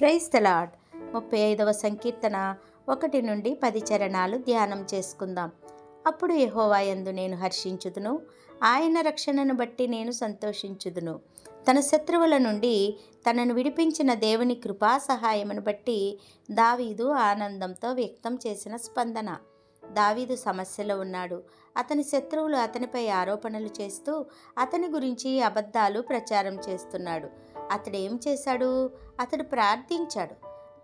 Praise తలాడ్ ముప్పై ఐదవ సంకీర్తన ఒకటి నుండి పది చరణాలు ధ్యానం చేసుకుందాం. అప్పుడు యహోవాయందు నేను హర్షించుదును. ఆయన రక్షణను బట్టి నేను సంతోషించుదును. తన శత్రువుల నుండి తనను విడిపించిన దేవుని కృపా సహాయమును బట్టి దావీదు ఆనందంతో వ్యక్తం చేసిన స్పందన. దావీదు సమస్యలో ఉన్నాడు. అతని శత్రువులు అతనిపై ఆరోపణలు చేస్తూ అతని గురించి అబద్ధాలు ప్రచారం చేస్తున్నాడు. అతడు ఏం చేశాడు? అతడు ప్రార్థించాడు.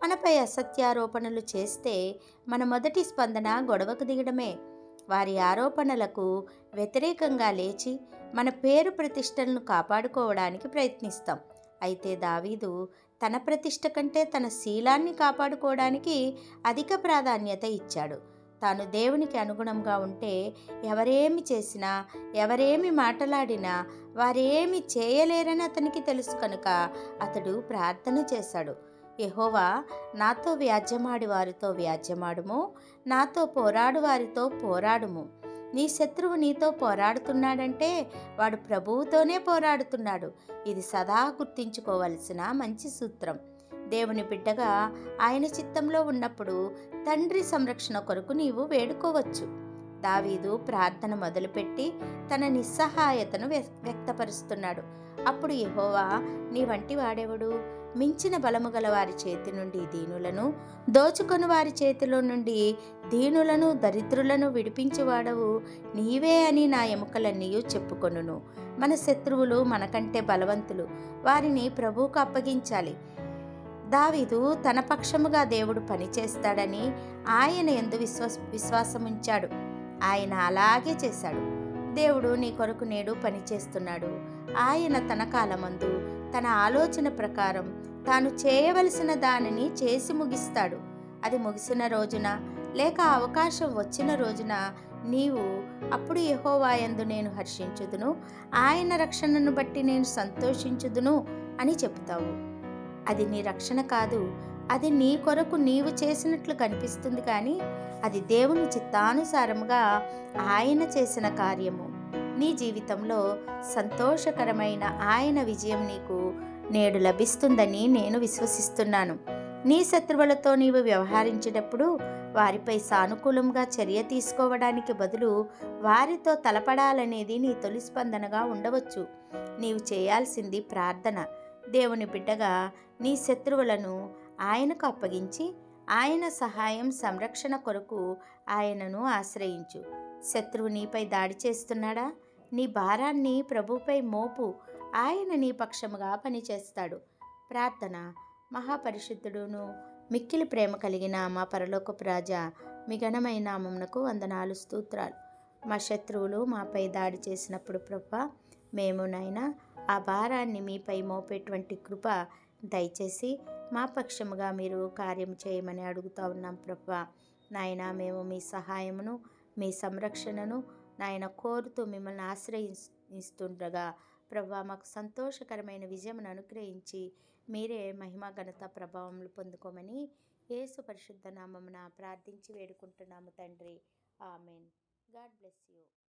మనపై అసత్యారోపణలు చేస్తే మన మొదటి స్పందన గొడవకు దిగడమే. వారి ఆరోపణలకు వ్యతిరేకంగా లేచి మన పేరు ప్రతిష్టలను కాపాడుకోవడానికి ప్రయత్నిస్తాం. అయితే దావీదు తన ప్రతిష్ట కంటే తన శీలాన్ని కాపాడుకోవడానికి అధిక ప్రాధాన్యత ఇచ్చాడు. తాను దేవునికి అనుగుణంగా ఉంటే ఎవరేమి చేసినా ఎవరేమి మాట్లాడినా వారేమి చేయలేరని అతనికి తెలుసు కనుక అతడు ప్రార్థన చేశాడు. యహోవా నాతో వ్యాజ్యమాడి వారితో వ్యాజ్యమాడుము నాతో పోరాడు వారితో పోరాడుము. నీ శత్రువు నీతో పోరాడుతున్నాడంటే వాడు ప్రభువుతోనే పోరాడుతున్నాడు. ఇది సదా గుర్తించుకోవలసిన మంచి సూత్రం. దేవుని బిడ్డగా ఆయన చిత్తంలో ఉన్నప్పుడు తండ్రి సంరక్షణ కొరకు నీవు వేడుకోవచ్చు. దావీదు ప్రార్థన మొదలుపెట్టి తన నిస్సహాయతను వ్యక్తపరుస్తున్నాడు. అప్పుడు యహోవా నీ వంటి వాడెవడు? మించిన బలము గల వారి చేతి నుండి దీనులను దోచుకొని వారి చేతిలో నుండి దీనులను దరిద్రులను విడిపించేవాడవు. నీవే అని నా ఎముకలన్నీ చెప్పుకొనును. మన శత్రువులు మనకంటే బలవంతులు. వారిని ప్రభువుకు అప్పగించాలి. దావీదు తన పక్షముగా దేవుడు పనిచేస్తాడని ఆయన ఎందు విశ్వాస విశ్వాసముంచాడు. ఆయన అలాగే చేశాడు. దేవుడు నీ కొరకు నేడు పనిచేస్తున్నాడు ఆయన తన కాలమందు తన ఆలోచన ప్రకారం తాను చేయవలసిన దానిని చేసి ముగిస్తాడు. అది ముగిసిన రోజున లేక అవకాశం వచ్చిన రోజున నీవు అప్పుడు యహోవాయందు నేను హర్షించుదును ఆయన రక్షణను బట్టి నేను సంతోషించుదును అని చెప్తావు అది నీ రక్షణ కాదు. అది నీ కొరకు నీవు చేసినట్లు కనిపిస్తుంది కానీ అది దేవుని చిత్తానుసారముగా ఆయన చేసిన కార్యము. నీ జీవితంలో సంతోషకరమైన ఆయన విజయం నీకు నేడు లభిస్తుందని నేను విశ్వసిస్తున్నాను. నీ శత్రువులతో నీవు వ్యవహరించేటప్పుడు వారిపై సానుకూలంగా చర్య తీసుకోవడానికి బదులు వారితో తలపడాలనేది నీ తొలి స్పందనగా ఉండవచ్చు. నీవు చేయాల్సింది ప్రార్థన. దేవుని బిడ్డగా నీ శత్రువులను ఆయనకు అప్పగించి ఆయన సహాయం సంరక్షణ కొరకు ఆయనను ఆశ్రయించు. శత్రువు నీపై దాడి చేస్తున్నాడా? నీ భారాన్ని ప్రభుపై మోపు ఆయన నీ పక్షముగా పనిచేస్తాడు. ప్రార్థన. మహాపరిశుద్ధుడును మిక్కిలి ప్రేమ కలిగిన మా పరలోకపు రాజా మీ ఘనమైన నామమునకు వందనాలు స్తోత్రాలు. మా శత్రువులు మాపై దాడి చేసినప్పుడు ప్రభా మేము నాయనా ఆ భారాన్ని మీపై మోపేటువంటి కృప దయచేసి మా పక్షముగా మీరు కార్యం చేయమని అడుగుతా ఉన్నాం ప్రభా. నాయన మేము మీ సహాయమును మీ సంరక్షణను నాయన కోరుతూ మిమ్మల్ని ఆశ్రయిస్తుండగా ప్రభా మాకు సంతోషకరమైన విజయమును అనుగ్రహించి మీరే మహిమ ఘనత ప్రభావములు పొందుకోమని యేసు పరిశుద్ధ నామమున ప్రార్థించి వేడుకుంటున్నాము తండ్రి. ఆమెన్. God bless you.